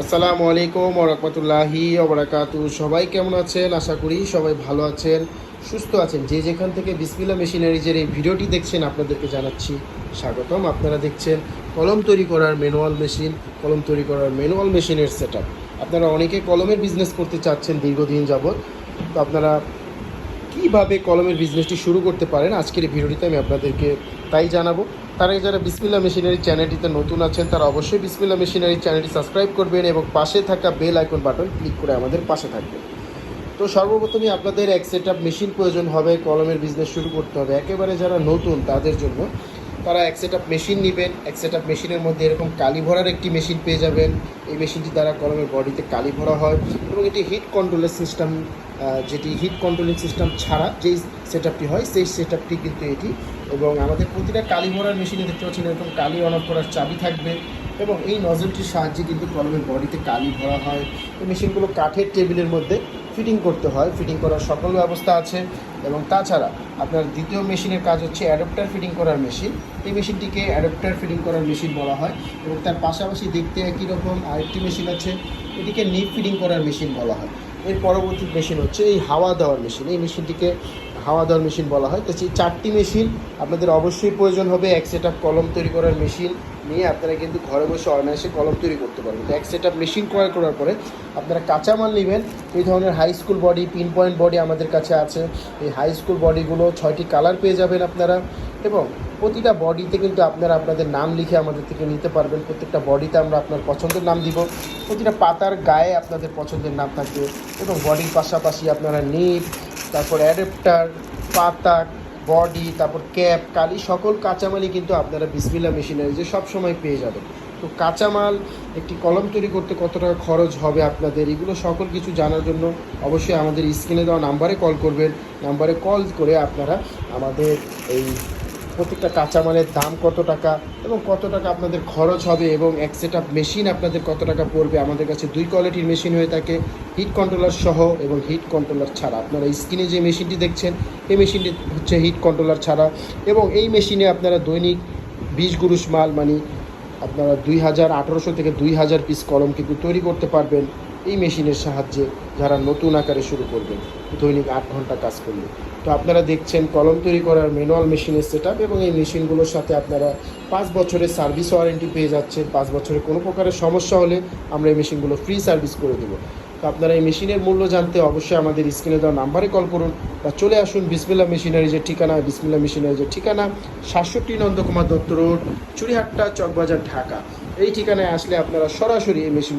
আসসালামু আলাইকুম ওরকমতুল্লাহি ওবরাকাতু সবাই কেমন আছেন? আশা করি সবাই ভালো আছেন, সুস্থ আছেন। যে যেখান থেকে বিসমিল্লা মেশিনারিজের এই ভিডিওটি দেখছেন, আপনাদেরকে জানাচ্ছি স্বাগতম। আপনারা দেখছেন কলম তৈরি করার ম্যানুয়াল মেশিন, কলম তৈরি করার ম্যানুয়াল মেশিনের সেট আপনারা অনেকে কলমের বিজনেস করতে চাচ্ছেন দীর্ঘদিন যাবৎ। তো আপনারা কীভাবে কলমের বিজনেসটি শুরু করতে পারেন? আজকের এই ভিডিওটিতে আমি আপনাদেরকে তাই জানাব। তার আগে যারা বিসমিল্লা মেশিনারি চ্যানেলটিতে নতুন আছেন, তারা অবশ্যই বিসমিল্লা মেশিনারি চ্যানেলটি সাবস্ক্রাইব করবেন এবং পাশে থাকা বেল আইকন বাটন ক্লিক করে আমাদের পাশে থাকবেন। তো সর্বপ্রথমে আপনাদের এক সেট মেশিন প্রয়োজন হবে, কলমের বিজনেস শুরু করতে হবে। একেবারে যারা নতুন তাদের জন্য তারা এক সেট মেশিন নেবেন, এক সেট আপ মেশিনের মধ্যে এরকম কালি ভরার একটি মেশিন পেয়ে যাবেন। এই মেশিনটি দ্বারা কলমের বডিতে কালি ভরা হয় এবং এটি হিট কন্ট্রোলের সিস্টেম যেটি হিট কন্ট্রোলিং সিস্টেম ছাড়া যেই সেট আপটি হয়, সেই সেট আপটি কিন্তু এটি। এবং আমাদের প্রতিটা কালি ভরার মেশিনে দেখতে পাচ্ছেন এরকম কালি অন অফ করার চাবি থাকবে এবং এই নজলটির সাহায্যে কিন্তু কলমের বডিতে কালি ভরা হয়। এই মেশিনগুলো কাঠের টেবিলের মধ্যে ফিটিং করতে হয়। ফিটিং করার সকল ব্যবস্থা আছে এবং তাছাড়া আপনার দ্বিতীয় মেশিনের কাজ হচ্ছে অ্যাডাপ্টার ফিটিং করার মেশিন। এই মেশিনটিকে অ্যাডাপ্টার ফিটিং করার মেশিন বলা হয় এবং তার পাশাপাশি দেখতে একই রকম আরেকটি মেশিন আছে, এটিকে নিপ ফিটিং করার মেশিন বলা হয়। এর পরবর্তী মেশিন হচ্ছে এই হাওয়া দেওয়ার মেশিন। এই মেশিনটিকে হাওয়া দেওয়ার মেশিন বলা হয়। তো সেই চারটি মেশিন আপনাদের অবশ্যই প্রয়োজন হবে। এক সেট কলম তৈরি করার মেশিন নিয়ে আপনারা কিন্তু ঘরে বসে অনায়াসে কলম তৈরি করতে পারবেন। তো এক সেট মেশিন ক্রয় করার পরে আপনারা কাঁচামাল নেবেন। এই ধরনের high school body pin point body আমাদের কাছে আছে। এই হাই স্কুল বডিগুলো ছয়টি কালার পেয়ে যাবেন আপনারা এবং প্রতিটা বডিতে কিন্তু আপনারা আপনাদের নাম লিখে আমাদের থেকে নিতে পারবেন। প্রত্যেকটা বডিতে আমরা আপনার পছন্দের নাম দিব। প্রতিটা পাতার গায়ে আপনাদের পছন্দের নাম থাকবে এবং বডির পাশাপাশি আপনারা নিপ তারপর অ্যাডাপ্টার পাতা বডি তারপর ক্যাপ কালি, সকল কাঁচামালই কিন্তু আপনারা বিসমিল্লা মেশিনারিজে সবসময় পেয়ে যাবেন। তো কাঁচামাল একটি কলম তৈরি করতে কত টাকা খরচ হবে আপনাদের, এগুলো সকল কিছু জানার জন্য অবশ্যই আমাদের স্ক্রিনে দেওয়া নাম্বারে কল করবেন। নাম্বারে কল করে আপনারা আমাদের এই প্রত্যেকটা কাঁচামালের দাম কত টাকা এবং কত টাকা আপনাদের খরচ হবে এবং এক সেট মেশিন আপনাদের কত টাকা পড়বে? আমাদের কাছে দুই কোয়ালিটির মেশিন হয়ে থাকে হিট কন্ট্রোলার সহ এবং হিট কন্ট্রোলার ছাড়া। আপনারা স্ক্রিনে যে মেশিনটি দেখছেন, এই মেশিনটি হচ্ছে হিট কন্ট্রোলার ছাড়া এবং এই মেশিনে আপনারা দৈনিক বিশ গুরুষ মাল মানে আপনারা দুই হাজার আঠারোশো থেকে দুই হাজার পিস কলম কিন্তু তৈরি করতে পারবেন। এই মেশিনের সাহায্যে যারা নতুন আকারে শুরু করবেন, দৈনিক আট ঘণ্টা কাজ করলে। তো আপনারা দেখছেন, কলম তৈরি করার ম্যানুয়াল মেশিনের সেট এবং এই মেশিনগুলোর সাথে আপনারা পাঁচ বছরের সার্ভিস ওয়ারেন্টি পেয়ে যাচ্ছেন। পাঁচ বছরের কোনো প্রকারের সমস্যা হলে আমরা এই মেশিনগুলো ফ্রি সার্ভিস করে দেবো। তো আপনারা এই মেশিনের মূল্য জানতে অবশ্যই আমাদের স্ক্রিনে দেওয়া নাম্বারে কল করুন বা চলে আসুন বিসমিল্লা মেশিনারিজের ঠিকানা বিসমিল্লা মেশিনারিজের ঠিকানা, সাতষট্টি নন্দকুমার দত্ত রোড চুরিহাট্টা চকবাজার, ঢাকা। এই ঠিকানায় আসলে আপনারা সরাসরি এই মেশিন